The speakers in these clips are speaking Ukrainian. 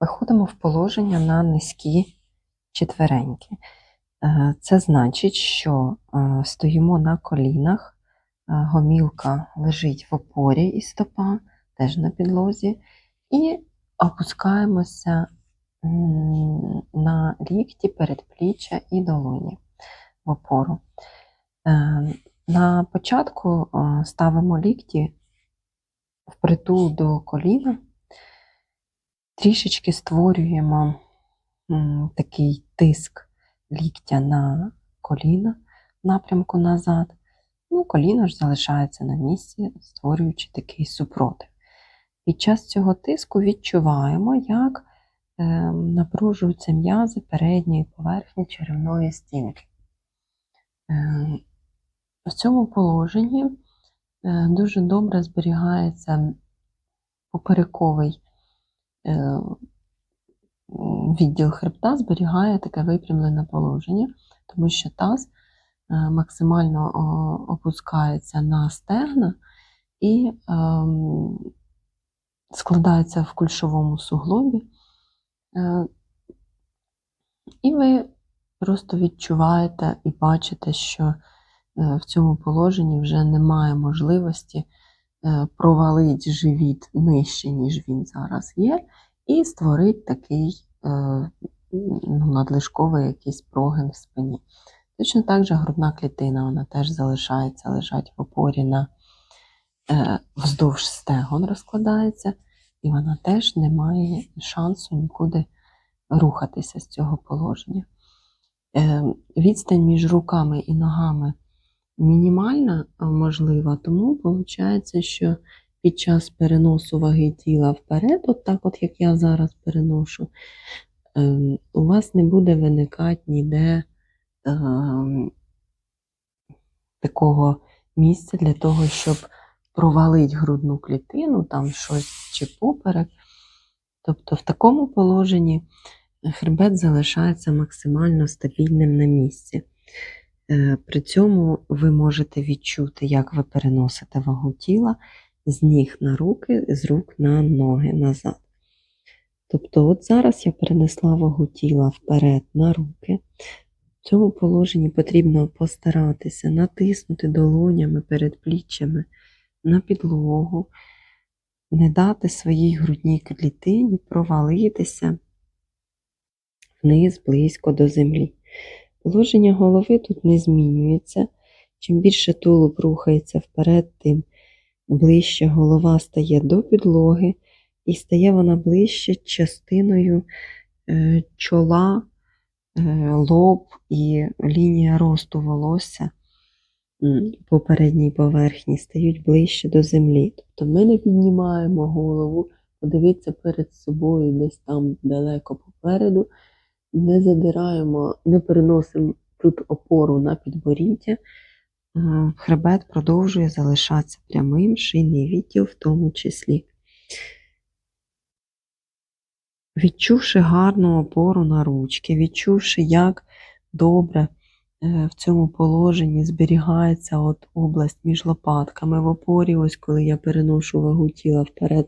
Виходимо в положення на низькі четвереньки. Е, Це значить, що е, стоїмо на колінах, е, гомілка лежить в опорі і стопа, теж на підлозі, і опускаємося на лікті, передпліччя і долоні в опору. На початку ставимо лікті впритул до коліна, трішечки створюємо такий тиск ліктя на коліна напрямку назад. Ну, коліно ж залишається на місці, створюючи такий супротив. Під час цього тиску відчуваємо, як е, напружуються м'язи передньої поверхні черевної стінки. Е, в цьому положенні е, дуже добре зберігається поперековий відділ хребта, зберігає таке випрямлене положення, тому що таз е, максимально опускається на стегна і ем, складається в кульшовому суглобі. Е, І ви просто відчуваєте і бачите, що е, в цьому положенні вже немає можливості е, провалити живіт нижче, ніж він зараз є, і створити такий е, ну, надлишковий якийсь прогин в спині. Точно так же грудна клітина, вона теж залишається лежать в опорі на е, вздовж стегон розкладається, і вона теж не має шансу нікуди рухатися з цього положення. Відстань між руками і ногами мінімальна можлива, тому виходить, що під час переносу ваги тіла вперед, от так от як я зараз переношу, е, у вас не буде виникати ніде е, такого місця для того, щоб провалити грудну клітину, там щось чи поперек. Тобто в такому положенні хребет залишається максимально стабільним на місці. Е, При цьому ви можете відчути, як ви переносите вагу тіла з ніг на руки, з рук на ноги назад. Тобто, от зараз я перенесла вагу тіла вперед на руки. В цьому положенні потрібно постаратися натиснути долонями перед пліччями на підлогу, не дати своїй грудній клітині провалитися вниз близько до землі. Положення голови тут не змінюється. Чим більше тулуб рухається вперед, тим ближче голова стає до підлоги, і стає вона ближче частиною е, чола, е, лоб і лінія росту волосся по передній поверхні стають ближче до землі. Тобто ми не піднімаємо голову, подивитися перед собою десь там далеко попереду, не задираємо, не переносимо тут опору на підборіддя. Е, Хребет продовжує залишатися прямим, шийний відділ в тому числі. Відчувши гарну опору на ручки, відчувши, як добре е, в цьому положенні зберігається от область між лопатками в опорі, ось коли я переношу вагу тіла вперед,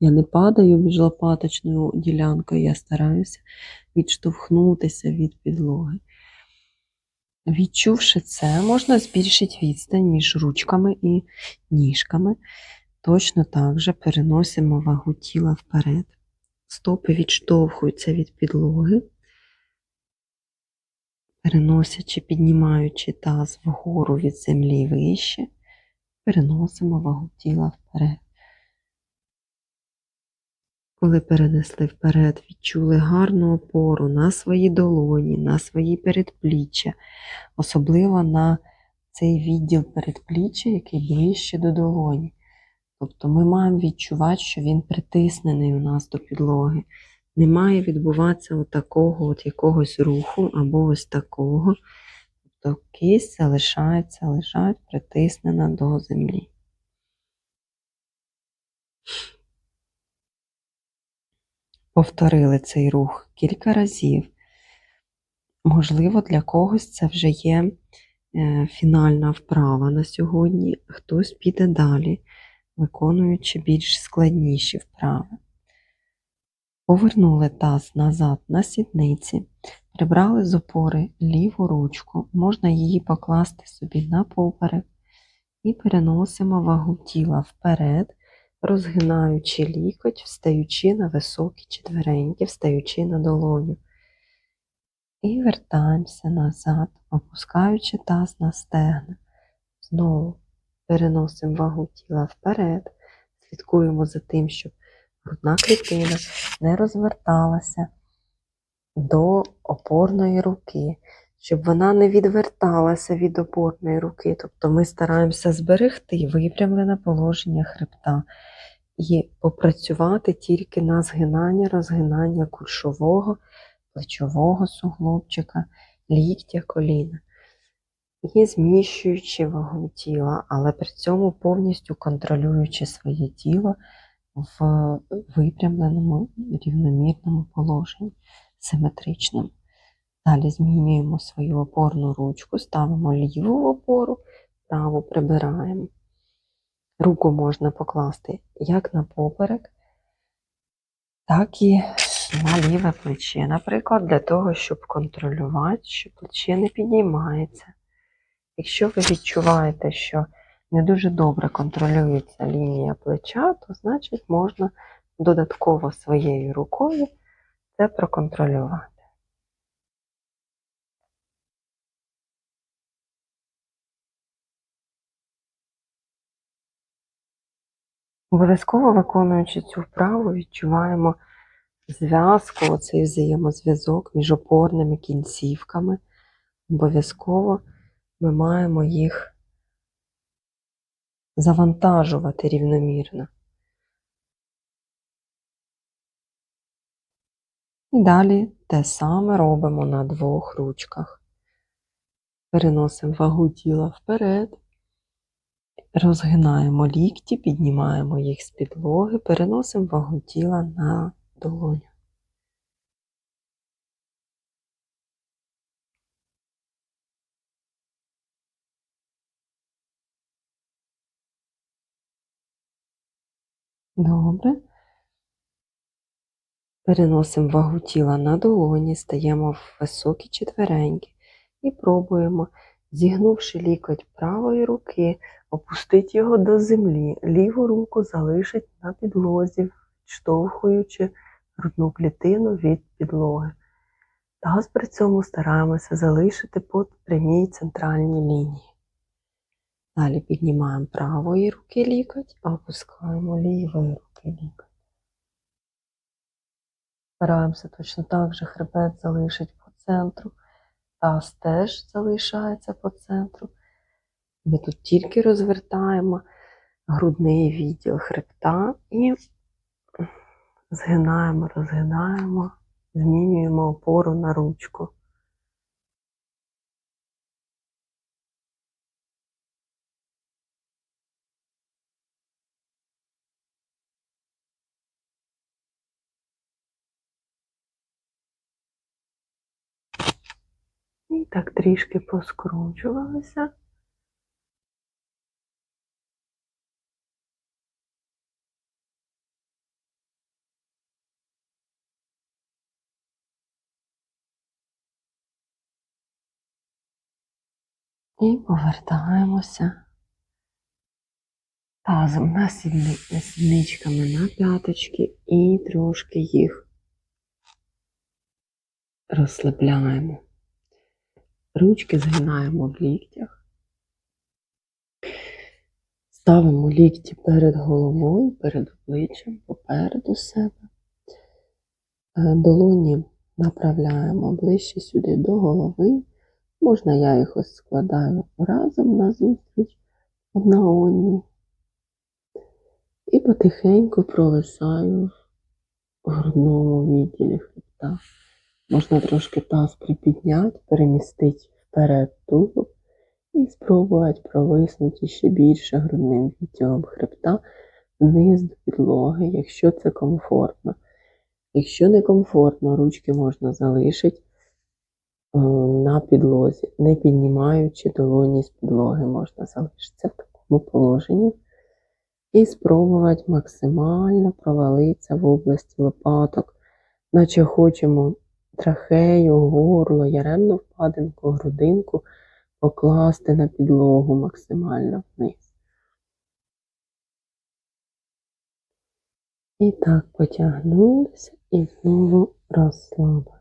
я не падаю між лопаточною ділянкою, я стараюся відштовхнутися від підлоги. Відчувши це, можна збільшити відстань між ручками і ніжками. Точно так же переносимо вагу тіла вперед. Стопи відштовхуються від підлоги, переносячи, піднімаючи таз вгору від землі вище, переносимо вагу тіла вперед. Коли перенесли вперед, відчули гарну опору на свої долоні, на свої передпліччя, особливо на цей відділ передпліччя, який ближче до долоні. Тобто ми маємо відчувати, що він притиснений у нас до підлоги. Не має відбуватися отакого от якогось руху або ось такого. Тобто кисть залишається лежать притиснена до землі. Повторили цей рух кілька разів. Можливо, для когось це вже є е, фінальна вправа на сьогодні. Хтось піде далі, виконуючи більш складніші вправи. Повернули таз назад на сідниці, прибрали з опори ліву ручку, можна її покласти собі на поперек і переносимо вагу тіла вперед, розгинаючи лікоть, встаючи на високі четвереньки, встаючи на долоню. І вертаємося назад, опускаючи таз на стегна. Знову переносимо вагу тіла вперед, слідкуємо за тим, щоб грудна клітина не розверталася до опорної руки, щоб вона не відверталася від опорної руки. Тобто ми стараємося зберегти випрямлене положення хребта і попрацювати тільки на згинання, розгинання кульшового, плечового суглобчика, ліктя, коліна. І зміщуючи вагу тіла, але при цьому повністю контролюючи своє тіло в випрямленому рівномірному положенні, симетричному. Далі змінюємо свою опорну ручку, ставимо ліву опору, праву прибираємо. Руку можна покласти як на поперек, так і на ліве плече. Наприклад, для того, щоб контролювати, що плече не підіймається. Якщо ви відчуваєте, що не дуже добре контролюється лінія плеча, то значить можна додатково своєю рукою це проконтролювати. Обов'язково виконуючи цю вправу, відчуваємо зв'язку, оцей взаємозв'язок між опорними кінцівками. Обов'язково ми маємо їх завантажувати рівномірно. І далі те саме робимо на двох ручках. Переносимо вагу тіла вперед, розгинаємо лікті, піднімаємо їх з підлоги, переносимо вагу тіла на долоню. Добре. Переносимо вагу тіла на долоні, стаємо в високі четвереньки і пробуємо, зігнувши лікоть правої руки, опустити його до землі, ліву руку залишить на підлозі, штовхуючи грудну клітину від підлоги. Таз при цьому стараємося залишити по прямій центральній лінії. Далі піднімаємо правої руки лікоть, опускаємо лівої руки лікоть. Стараємося точно так же хребет залишить по центру, таз теж залишається по центру. Ми тут тільки розвертаємо грудний відділ хребта і згинаємо, розгинаємо, змінюємо опору на ручку. Так трішки поскручувалися. І повертаємося тазом на сідничками на п'яточки і трошки їх розслабляємо. Ручки згинаємо в ліктях. Ставимо лікті перед головою, перед обличчям, попереду себе. Е, долоні направляємо ближче сюди до голови. Можна я їх ось складаю разом на зустріч одна одній. І потихеньку провисаю в грудному відділі хребта. Можна трошки таз припідняти, перемістити вперед тулуб і спробувати провиснути ще більше грудним відділом хребта вниз до підлоги, якщо це комфортно. Якщо не комфортно, ручки можна залишити е, на підлозі, не піднімаючи долоні з підлоги, можна залишитися в такому положенні. І спробувати максимально провалитися в області лопаток наче хочемо трахею, горло, яремну впадинку, грудинку покласти на підлогу максимально вниз. І так потягнулися і знову розслабилися.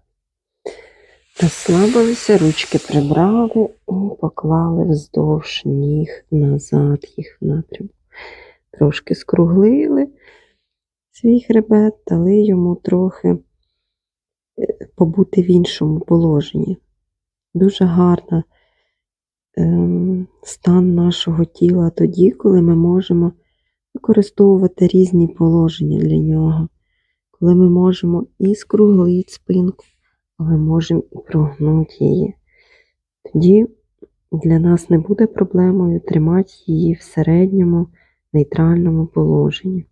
Розслабилися, ручки прибрали і поклали вздовж ніг назад їх напрямку. Трошки скруглили свій хребет, дали йому трохи побути в іншому положенні. Дуже гарна ем, стан нашого тіла тоді, коли ми можемо використовувати різні положення для нього, коли ми можемо і скруглити спинку, але можемо і прогнути її. Тоді для нас не буде проблемою тримати її в середньому нейтральному положенні.